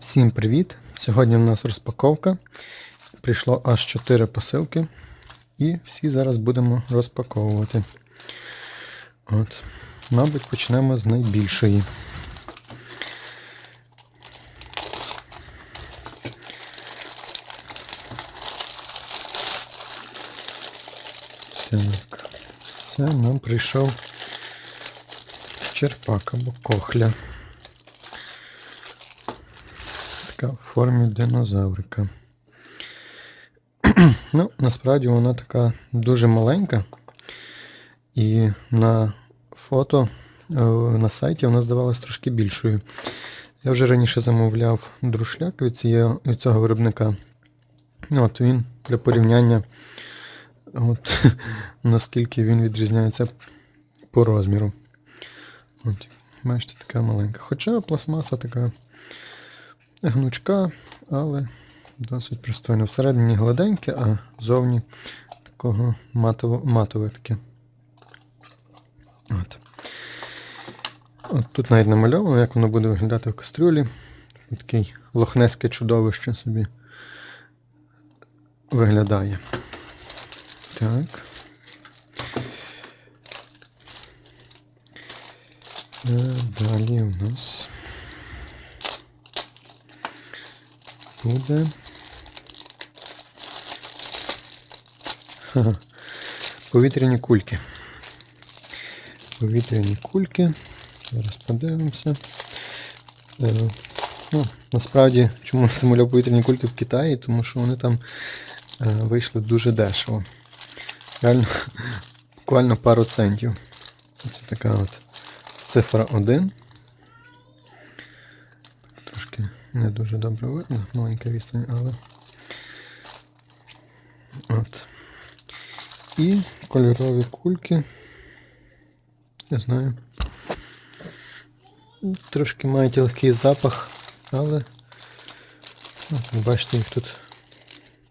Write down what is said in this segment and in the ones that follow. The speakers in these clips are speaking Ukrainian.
Всім привіт! Сьогодні у нас розпаковка. Прийшло аж 4 посилки. І всі зараз будемо розпаковувати. От. Мабуть, почнемо з найбільшої. Так. Це нам прийшов черпак або кохля. Така в формі динозаврика. ну, насправді вона така дуже маленька. І на фото е, на сайті вона здавалась трошки більшою. Я вже раніше замовляв друшляк від, цієї, від цього виробника. От він для порівняння, от, наскільки він відрізняється по розміру. От, бачите, така маленька. Хоча пластмаса така гнучка, але досить пристойно. Всередині гладеньке, а зовні такого матово, матове таке. От. От тут навіть намальовано, як воно буде виглядати в кастрюлі. Такий лохнеське чудовище собі виглядає. Так. Е, Далі у нас буде. Повітряні кульки. Повітряні кульки. Зараз подивимося. Е, ну, насправді, чому замовляв повітряні кульки в Китаї, тому що вони там е, вийшли дуже дешево. Реально, буквально пару центів. Це така от цифра 1. Трошки не дуже добре видно, маленька відстань, але. От. І кольорові кульки. Не знаю. Трошки мають легкий запах, але от, бачите, їх тут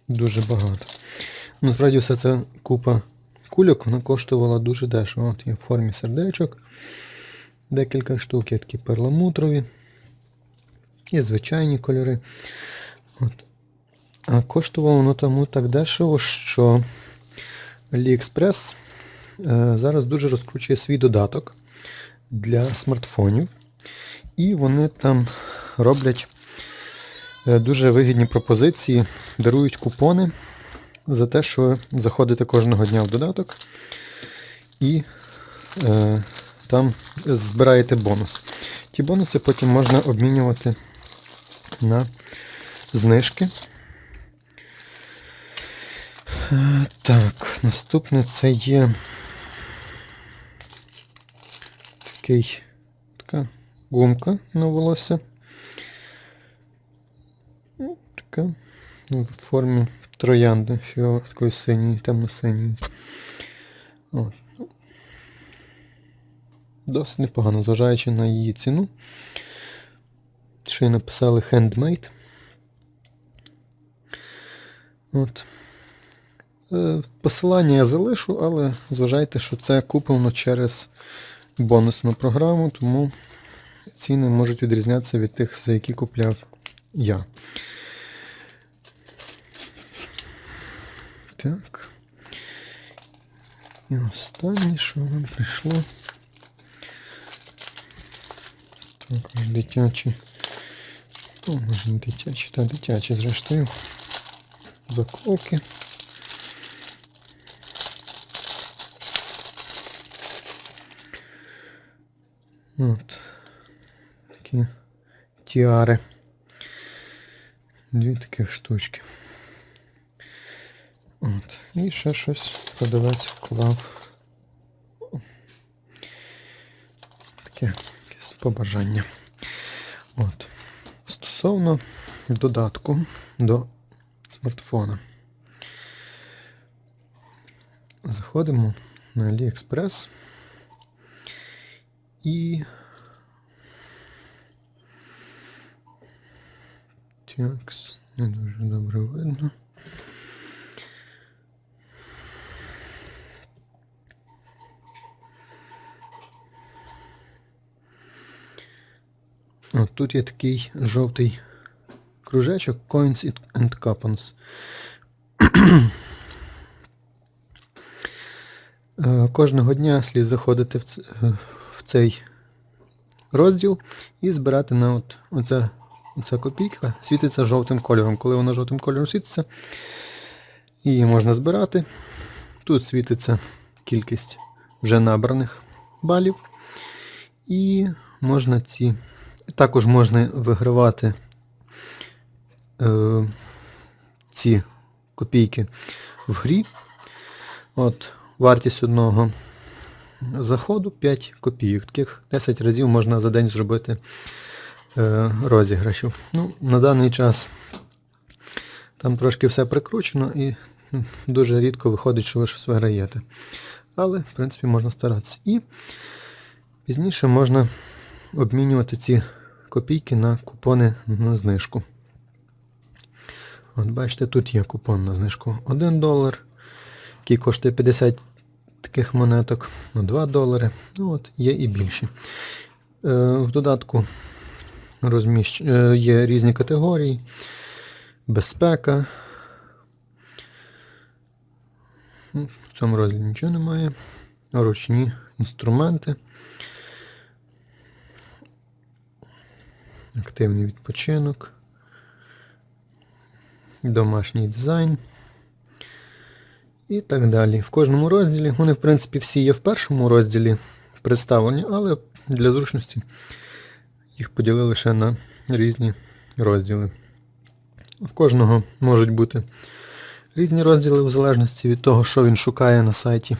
дуже багато. Насправді все це купа кульок, вона коштувала дуже дешево. От є в формі сердечок. Декілька штук, є такі перламутрові. Є звичайні кольори. От. А коштувало воно тому так дешево, що AliExpress е, зараз дуже розкручує свій додаток для смартфонів. І вони там роблять е, дуже вигідні пропозиції, дарують купони за те, що заходите кожного дня в додаток і е, там збираєте бонус. Ті бонуси потім можна обмінювати на знижки. Так, наступне це є такий, така гумка на волосся. Ну, Така ну, в формі троянди, фіол такої синьої, темно-синьої. Ну, Досить непогано, зважаючи на її ціну. Ще написали handmade. От. Е, Посилання я залишу, але зважайте, що це куплено через бонусну програму, тому ціни можуть відрізнятися від тих, за які купляв я. Так. І останнє, що нам прийшло. Також дитячі. О, може дитячі, та дитячі, зрештою. Заколки. От. Такі тіари. Дві таких штучки. От. І ще щось продавець вклав. Таке якесь побажання. От. Стосовно додатку до смартфона. Заходимо на AliExpress і так, не дуже добре видно. От тут є такий жовтий кружечок Coins and Coupons. Е, Кожного дня слід заходити е, в цей розділ і збирати на от, оця, оця копійка. Світиться жовтим кольором. Коли вона жовтим кольором світиться, її можна збирати. Тут світиться кількість вже набраних балів. І можна ці. Також можна вигравати е, ці копійки в грі. От, вартість одного заходу 5 копійок. Таких 10 разів можна за день зробити е, розіграшів. Ну, на даний час там трошки все прикручено і дуже рідко виходить, що ви щось виграєте. Але, в принципі, можна старатися. І пізніше можна обмінювати ці копійки на купони на знижку. От бачите, тут є купон на знижку 1 долар, який коштує 50 таких монеток, на 2 долари. Ну, от, є і більші. Е, в додатку розміщ... е, є різні категорії, безпека. В цьому розділі нічого немає. Ручні інструменти. Активний відпочинок. Домашній дизайн. І так далі. В кожному розділі. Вони, в принципі, всі є в першому розділі представлені, але для зручності їх поділили ще на різні розділи. В кожного можуть бути різні розділи в залежності від того, що він шукає на сайті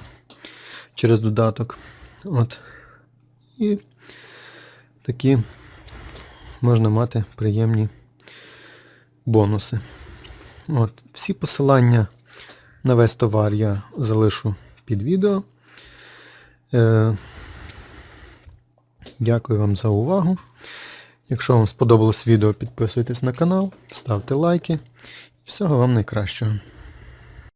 через додаток. От. І такі можна мати приємні бонуси. От. Всі посилання на весь товар я залишу під відео. Е, дякую вам за увагу. Якщо вам сподобалось відео, підписуйтесь на канал, ставте лайки. Всього вам найкращого.